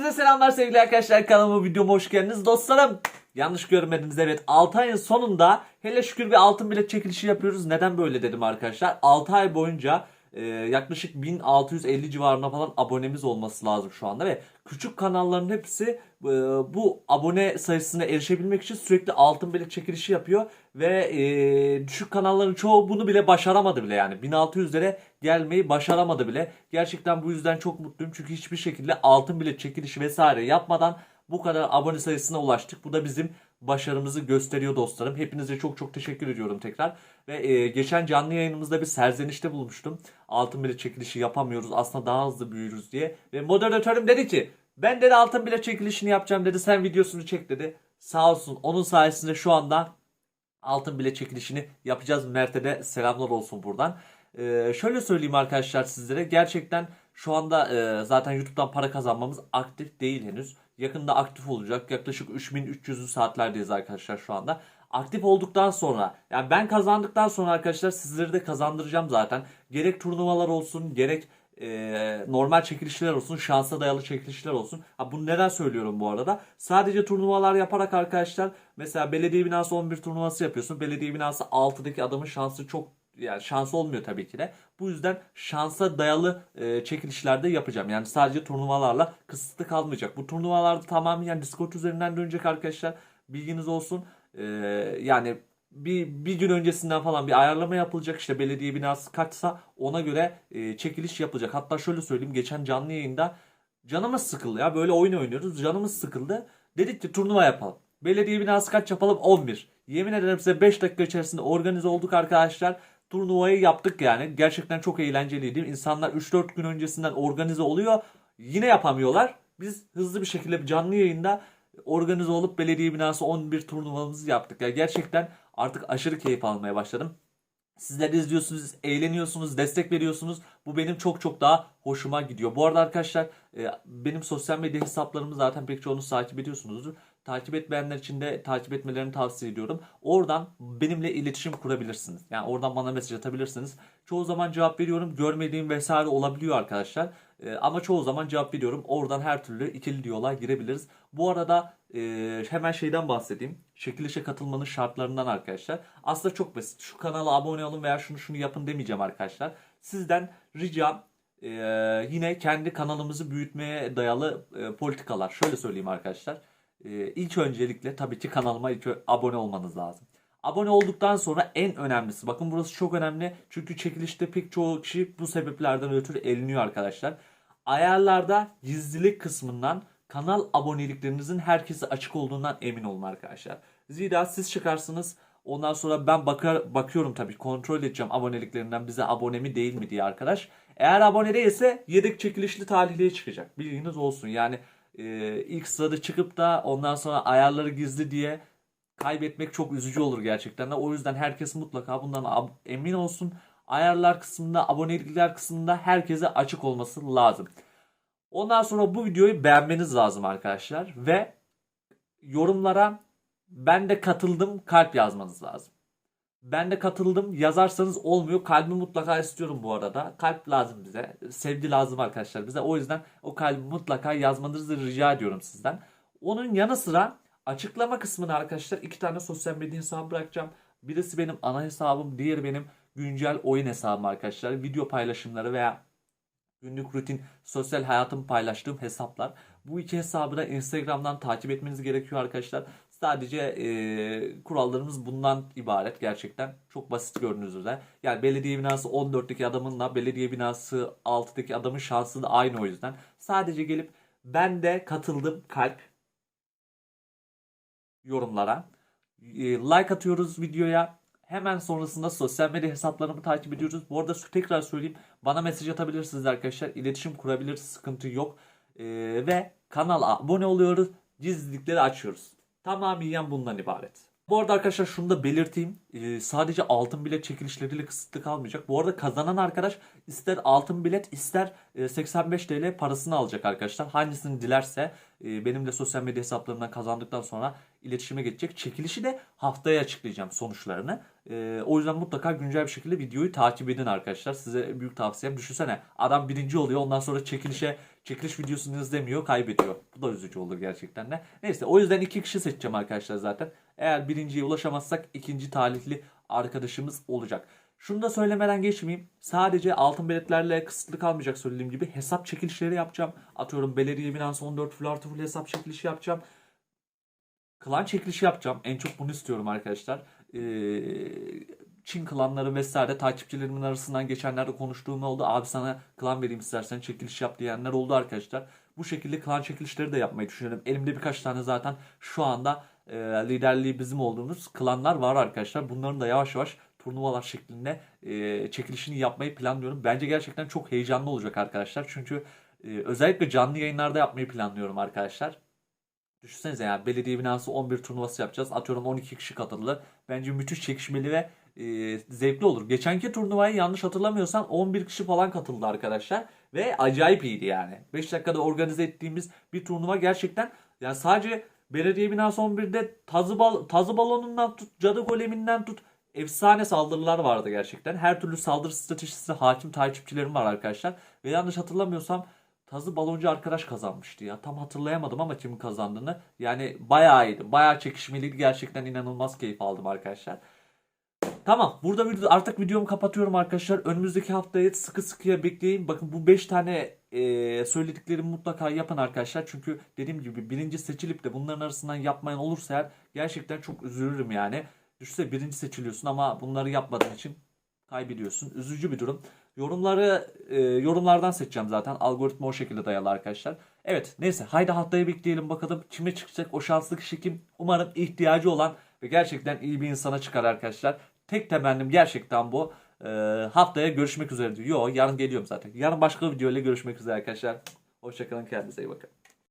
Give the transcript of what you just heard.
Hepinize selamlar sevgili arkadaşlar kanalıma videoma hoş geldiniz dostlarım. Yanlış görmediniz evet 6 ayın sonunda hele şükür bir altın bilet çekilişi yapıyoruz. Neden böyle dedim arkadaşlar. 6 ay boyunca e, yaklaşık 1650 civarında falan abonemiz olması lazım şu anda ve küçük kanalların hepsi e, bu abone sayısına erişebilmek için sürekli altın bilet çekilişi yapıyor ve e, düşük kanalların çoğu bunu bile başaramadı bile yani 1600'lere gelmeyi başaramadı bile. Gerçekten bu yüzden çok mutluyum çünkü hiçbir şekilde altın bilet çekilişi vesaire yapmadan bu kadar abone sayısına ulaştık. Bu da bizim başarımızı gösteriyor dostlarım. Hepinize çok çok teşekkür ediyorum tekrar. Ve e, geçen canlı yayınımızda bir serzenişte bulmuştum. Altın bilet çekilişi yapamıyoruz aslında daha hızlı büyürüz diye. Ve moderatörüm dedi ki ben dedi altın bilet çekilişini yapacağım dedi. Sen videosunu çek dedi. Sağ olsun onun sayesinde şu anda altın bilet çekilişini yapacağız. Mert'e de selamlar olsun buradan. Ee, şöyle söyleyeyim arkadaşlar sizlere. Gerçekten şu anda e, zaten YouTube'dan para kazanmamız aktif değil henüz. Yakında aktif olacak. Yaklaşık 3300'lü saatlerdeyiz arkadaşlar şu anda. Aktif olduktan sonra yani ben kazandıktan sonra arkadaşlar sizleri de kazandıracağım zaten. Gerek turnuvalar olsun gerek e, normal çekilişler olsun, şansa dayalı çekilişler olsun. Ha, bunu neden söylüyorum bu arada? Sadece turnuvalar yaparak arkadaşlar mesela belediye binası 11 turnuvası yapıyorsun. Belediye binası 6'daki adamın şansı çok yani şansı olmuyor tabii ki de. Bu yüzden şansa dayalı e, çekilişlerde yapacağım. Yani sadece turnuvalarla kısıtlı kalmayacak. Bu turnuvalarda tamamen Discord üzerinden dönecek arkadaşlar. Bilginiz olsun. E, yani bir, bir gün öncesinden falan bir ayarlama yapılacak. İşte belediye binası kaçsa ona göre e, çekiliş yapılacak. Hatta şöyle söyleyeyim. Geçen canlı yayında canımız sıkıldı ya. Böyle oyun oynuyoruz. Canımız sıkıldı. Dedik ki turnuva yapalım. Belediye binası kaç yapalım? 11. Yemin ederim size 5 dakika içerisinde organize olduk arkadaşlar. Turnuvayı yaptık yani. Gerçekten çok eğlenceliydi. İnsanlar 3-4 gün öncesinden organize oluyor. Yine yapamıyorlar. Biz hızlı bir şekilde canlı yayında organize olup belediye binası 11 turnuvamızı yaptık. Ya gerçekten artık aşırı keyif almaya başladım. Sizler izliyorsunuz, eğleniyorsunuz, destek veriyorsunuz. Bu benim çok çok daha hoşuma gidiyor. Bu arada arkadaşlar e, benim sosyal medya hesaplarımı zaten pek çoğunuz takip ediyorsunuzdur. Takip etmeyenler için de takip etmelerini tavsiye ediyorum. Oradan benimle iletişim kurabilirsiniz. Yani oradan bana mesaj atabilirsiniz. Çoğu zaman cevap veriyorum. Görmediğim vesaire olabiliyor arkadaşlar. E, ama çoğu zaman cevap veriyorum. Oradan her türlü ikili diyaloğa girebiliriz. Bu arada e, hemen şeyden bahsedeyim. Çekilişe katılmanın şartlarından arkadaşlar. Aslında çok basit. Şu kanala abone olun veya şunu şunu yapın demeyeceğim arkadaşlar. Sizden ricam e, yine kendi kanalımızı büyütmeye dayalı e, politikalar. Şöyle söyleyeyim arkadaşlar. E, ilk öncelikle tabii ki kanalıma ilk abone olmanız lazım. Abone olduktan sonra en önemlisi bakın burası çok önemli çünkü çekilişte pek çoğu kişi bu sebeplerden ötürü eliniyor arkadaşlar. Ayarlarda gizlilik kısmından kanal aboneliklerinizin herkese açık olduğundan emin olun arkadaşlar. Zira siz çıkarsınız ondan sonra ben bakar, bakıyorum tabii kontrol edeceğim aboneliklerinden bize abone mi değil mi diye arkadaş. Eğer abone değilse yedek çekilişli talihliye çıkacak bilginiz olsun yani e, ilk sırada çıkıp da ondan sonra ayarları gizli diye kaybetmek çok üzücü olur gerçekten de. O yüzden herkes mutlaka bundan emin olsun. Ayarlar kısmında, abonelikler kısmında herkese açık olması lazım. Ondan sonra bu videoyu beğenmeniz lazım arkadaşlar ve yorumlara ben de katıldım kalp yazmanız lazım. Ben de katıldım yazarsanız olmuyor. Kalbi mutlaka istiyorum bu arada. Kalp lazım bize. Sevgi lazım arkadaşlar bize. O yüzden o kalbi mutlaka yazmanızı rica ediyorum sizden. Onun yanı sıra açıklama kısmına arkadaşlar iki tane sosyal medya hesabı bırakacağım. Birisi benim ana hesabım, diğeri benim güncel oyun hesabım arkadaşlar. Video paylaşımları veya günlük rutin sosyal hayatımı paylaştığım hesaplar. Bu iki hesabı da Instagram'dan takip etmeniz gerekiyor arkadaşlar. Sadece e, kurallarımız bundan ibaret gerçekten. Çok basit gördüğünüz üzere. Yani belediye binası 14'teki adamınla belediye binası 6'daki adamın şansı da aynı o yüzden. Sadece gelip ben de katıldım kalp yorumlara. E, like atıyoruz videoya. Hemen sonrasında sosyal medya hesaplarımı takip ediyoruz. Bu arada tekrar söyleyeyim. Bana mesaj atabilirsiniz arkadaşlar. İletişim kurabiliriz. Sıkıntı yok. E, ve kanala abone oluyoruz. Gizlilikleri açıyoruz. Tamamen bundan ibaret. Bu arada arkadaşlar şunu da belirteyim. Ee, sadece altın bilet çekilişleriyle kısıtlı kalmayacak. Bu arada kazanan arkadaş ister altın bilet ister e, 85 TL parasını alacak arkadaşlar. Hangisini dilerse e, benimle sosyal medya hesaplarından kazandıktan sonra iletişime geçecek. Çekilişi de haftaya açıklayacağım sonuçlarını. E, o yüzden mutlaka güncel bir şekilde videoyu takip edin arkadaşlar. Size büyük tavsiyem. Düşünsene adam birinci oluyor ondan sonra çekilişe çekiliş videosunu izlemiyor kaybediyor. Bu da üzücü olur gerçekten de. Neyse o yüzden iki kişi seçeceğim arkadaşlar zaten. Eğer birinciye ulaşamazsak ikinci talihli arkadaşımız olacak. Şunu da söylemeden geçmeyeyim. Sadece altın biletlerle kısıtlı kalmayacak söylediğim gibi hesap çekilişleri yapacağım. Atıyorum belediye binası 14 full artı full hesap çekilişi yapacağım. Klan çekilişi yapacağım. En çok bunu istiyorum arkadaşlar. Ee, Çin klanları vesaire takipçilerimin arasından geçenlerde konuştuğum oldu. Abi sana klan vereyim istersen çekiliş yap diyenler oldu arkadaşlar. Bu şekilde klan çekilişleri de yapmayı düşünüyorum. Elimde birkaç tane zaten şu anda e, liderliği bizim olduğumuz klanlar var arkadaşlar. Bunların da yavaş yavaş turnuvalar şeklinde e, çekilişini yapmayı planlıyorum. Bence gerçekten çok heyecanlı olacak arkadaşlar. Çünkü e, özellikle canlı yayınlarda yapmayı planlıyorum arkadaşlar. Düşünsenize yani belediye binası 11 turnuvası yapacağız. Atıyorum 12 kişi katıldı. Bence müthiş çekişmeli ve e, zevkli olur. Geçenki turnuvayı yanlış hatırlamıyorsam 11 kişi falan katıldı arkadaşlar. Ve acayip iyiydi yani. 5 dakikada organize ettiğimiz bir turnuva gerçekten yani sadece belediye binası 11'de tazı, bal tazı balonundan tut, cadı goleminden tut efsane saldırılar vardı gerçekten. Her türlü saldırı stratejisi hakim takipçilerim var arkadaşlar. Ve yanlış hatırlamıyorsam Tazı baloncu arkadaş kazanmıştı ya. Tam hatırlayamadım ama kimin kazandığını. Yani bayağı iyiydi. Bayağı çekişmeliydi. Gerçekten inanılmaz keyif aldım arkadaşlar. Tamam. Burada artık videomu kapatıyorum arkadaşlar. Önümüzdeki haftaya sıkı sıkıya bekleyin. Bakın bu 5 tane e, söylediklerimi mutlaka yapın arkadaşlar. Çünkü dediğim gibi birinci seçilip de bunların arasından yapmayan olursa eğer gerçekten çok üzülürüm yani. Düşünsene birinci seçiliyorsun ama bunları yapmadığın için kaybediyorsun. Üzücü bir durum. Yorumları e, yorumlardan seçeceğim zaten. Algoritma o şekilde dayalı arkadaşlar. Evet neyse haydi haftaya bekleyelim bakalım kime çıkacak o şanslı kişi kim. Umarım ihtiyacı olan ve gerçekten iyi bir insana çıkar arkadaşlar. Tek temennim gerçekten bu. E, haftaya görüşmek üzere diyor. Yo yarın geliyorum zaten. Yarın başka bir video ile görüşmek üzere arkadaşlar. Hoşçakalın kendinize iyi bakın.